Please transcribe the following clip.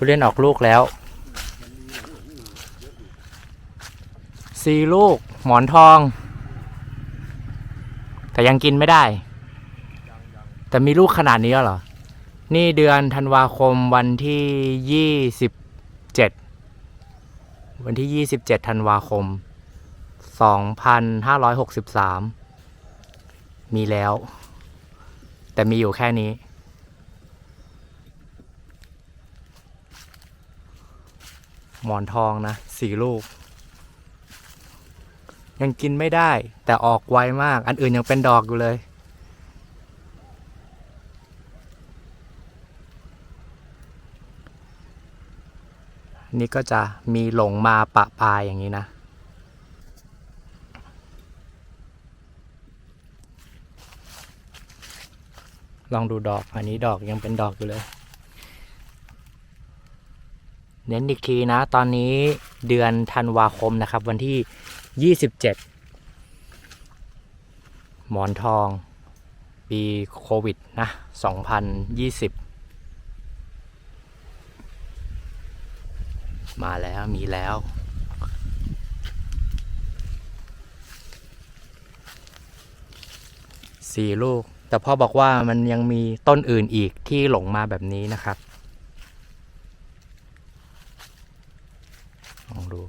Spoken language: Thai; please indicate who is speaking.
Speaker 1: ทุเรียนออกลูกแล้วสี่ลูกหมอนทอง แต่ยังกินไม่ได้ แต่มีลูกขนาดนี้เหรอ นี่เดือนธันวาคมวันที่ยี่สิบเจ็ดวันที่ยี่สิบเจ็ดธันวาคมสองพันห้าร้อยหกสิบสามมีแล้ว แต่มีอยู่แค่นี้ หมอนทองนะสี่ลูก ยังกินไม่ได้ แต่ออกไวมาก อันอื่นยังเป็นดอกอยู่เลย นี่ก็จะมีหลงมาปะปายอย่างนี้นะลองดูดอก อันนี้ดอกยังเป็นดอกอยู่เลย เน้นอีกทีนะ ตอนนี้เดือนธันวาคมนะครับ วันที่ 27 หมอนทอง ปีโควิดนะ 2020 มาแล้วมีแล้วสี่ลูก แต่พ่อบอกว่ามันยังมีต้นอื่นอีกที่หลงมาแบบนี้นะครับ ดู